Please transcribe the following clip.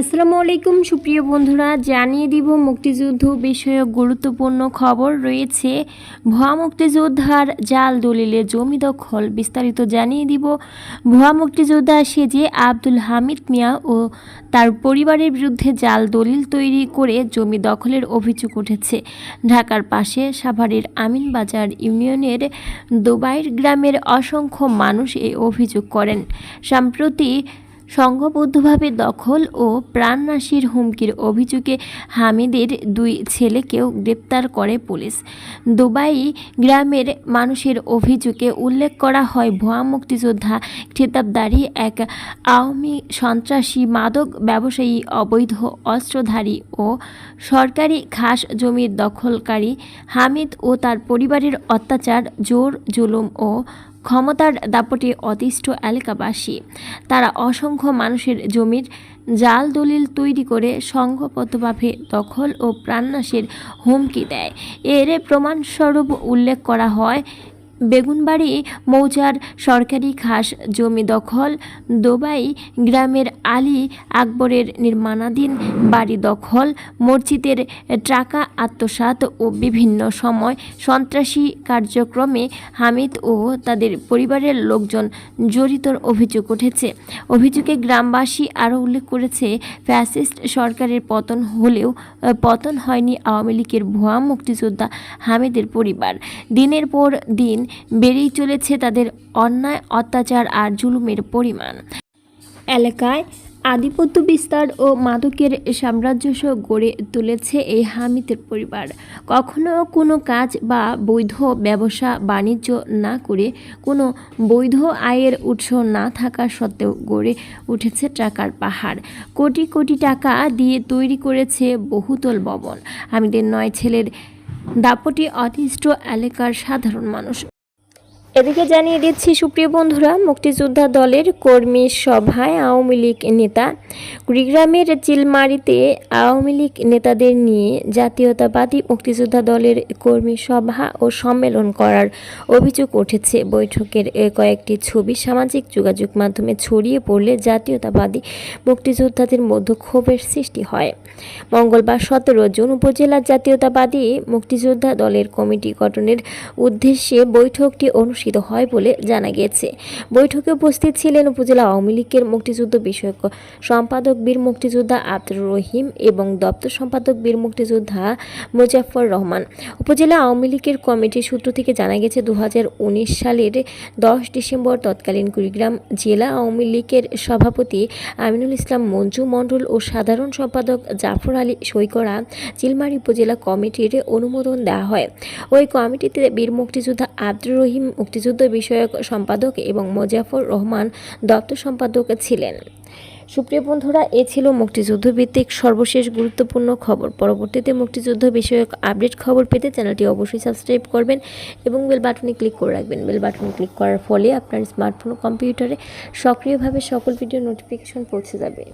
আসসালামু আলাইকুম, সুপ্রিয় বন্ধুরা। জানিয়ে দিব মুক্তিযুদ্ধ বিষয়ক গুরুত্বপূর্ণ খবর রয়েছে। ভুয়া মুক্তিযোদ্ধার জাল দলিলে জমি দখল বিস্তারিত জানিয়ে দিব। ভুয়া মুক্তিযোদ্ধা সেজে আব্দুল হামিদ মিয়া ও তার পরিবারের বিরুদ্ধে জাল দলিল তৈরি করে জমি দখলের অভিযোগ উঠেছে। ঢাকার পাশে সাভারের আমিনবাজার ইউনিয়নের দুবাইর গ্রামের অসংখ্য মানুষ এই অভিযোগ করেন। সম্প্রতি সংঘবদ্ধভাবে দখল ও প্রাণনাশীর হুমকির অভিযোগে হামিদের দুই ছেলেকেও গ্রেপ্তার করে পুলিশ। দুবাই গ্রামের মানুষের অভিযোগে উল্লেখ করা হয়, ভুয়া মুক্তিযোদ্ধা খেতাবদারী এক আওয়ামী সন্ত্রাসী মাদক ব্যবসায়ী, অবৈধ অস্ত্রধারী ও সরকারি খাস জমির দখলকারী হামিদ ও তার পরিবারের অত্যাচার জোর জুলুম ও ক্ষমতার দাপটে অতিষ্ঠ এলাকাবাসী। তারা অসংখ্য মানুষের জমির জাল দলিল তৈরি করে সংঘবদ্ধভাবে দখল ও প্রাণনাশের হুমকি দেয়। এর প্রমাণস্বরূপ উল্লেখ করা হয় বেগুনবাড়ি, মৌজার সরকারি খাস জমি দখল, দোবাই গ্রামের আলী আকবরের নির্মাণাধীন বাড়ি দখল, মসজিদের টাকা আত্মসাৎ ও বিভিন্ন সময় সন্ত্রাসী কার্যক্রমে হামিদ ও তাদের পরিবারের লোকজন জড়িতর অভিযোগ উঠেছে। অভিযোগে গ্রামবাসী আরও উল্লেখ করেছে, ফ্যাসিস্ট সরকারের পতন হলেও পতন হয়নি আওয়ামী লীগের ভুয়া মুক্তিযোদ্ধা হামিদের পরিবার। দিনের পর দিন বেড়েই চলেছে তাদের অন্যায়, অত্যাচার আর জুলুমের পরিমাণ। এলাকায় আধিপত্য বিস্তার ও মাদকের সাম্রাজ্য গড়ে তুলেছে এই হামিদের পরিবার। কখনো কোনো কাজ বা বৈধ ব্যবসা বাণিজ্য না করে কোনো বৈধ আয়ের উৎস না থাকা সত্ত্বেও গড়ে উঠেছে টাকার পাহাড়। কোটি কোটি টাকা দিয়ে তৈরি করেছে বহুতল ভবন। হামিদের নয় ছেলের দাপটি অতিষ্ঠ এলাকার সাধারণ মানুষ। এদিকে জানিয়ে দিচ্ছি, সুপ্রিয় বন্ধুরা, মুক্তিযোদ্ধা দলের কর্মী সভায় আওয়ামী লীগ নেতা কুড়িগ্রামের চিলমারিতে আওয়ামী লীগ নেতাদের নিয়ে জাতীয়তাবাদী মুক্তিযোদ্ধা দলের কর্মী সভা ও সম্মেলন করার অভিযোগ উঠেছে। বৈঠকের কয়েকটি ছবি সামাজিক যোগাযোগ মাধ্যমে ছড়িয়ে পড়লে জাতীয়তাবাদী মুক্তিযোদ্ধাদের মধ্যে ক্ষোভের সৃষ্টি হয়। মঙ্গলবার সতেরো জুন উপজেলা জাতীয়তাবাদী মুক্তিযোদ্ধা দলের কমিটি গঠনের উদ্দেশ্যে বৈঠকটি অনুষ্ঠিত হয় বলে জানা গিয়েছে। বৈঠকে উপস্থিত ছিলেন উপজেলা আওয়ামী লীগের মুক্তিযুদ্ধ বিষয়ক সম্পাদক বীর মুক্তিযোদ্ধা আব্দুর রহিম এবং দপ্তর সম্পাদক বীর মুক্তিযোদ্ধা মুজাফর রহমান। উপজেলা আওয়ামী লীগের কমিটির সূত্র থেকে জানা গেছে দু হাজার উনিশ সালের দশ ডিসেম্বর তৎকালীন কুড়িগ্রাম জেলা আওয়ামী লীগের সভাপতি আমিনুল ইসলাম মঞ্জু মণ্ডল ও সাধারণ সম্পাদক জাফর আলী সই করা চিলমারি উপজেলা কমিটির অনুমোদন দেওয়া হয়। ওই কমিটিতে বীর মুক্তিযোদ্ধা আব্দুর রহিম মুক্তিযুদ্ধ বিষয়ক সম্পাদক এবং মোজাফর রহমান দপ্তর সম্পাদক ছিলেন। সুপ্রিয় বন্ধুরা, এ ছিল মুক্তিযুদ্ধ ভিত্তিক সর্বশেষ গুরুত্বপূর্ণ খবর। পরবর্তীতে মুক্তিযুদ্ধ বিষয়ক আপডেট খবর পেতে চ্যানেলটি অবশ্যই সাবস্ক্রাইব করবেন এবং বেল বাটনে ক্লিক করে রাখবেন। বেল বাটনে ক্লিক করার ফলে আপনার স্মার্টফোন কম্পিউটারে সক্রিয়ভাবে সকল ভিডিও নোটিফিকেশন পৌঁছে যাবে।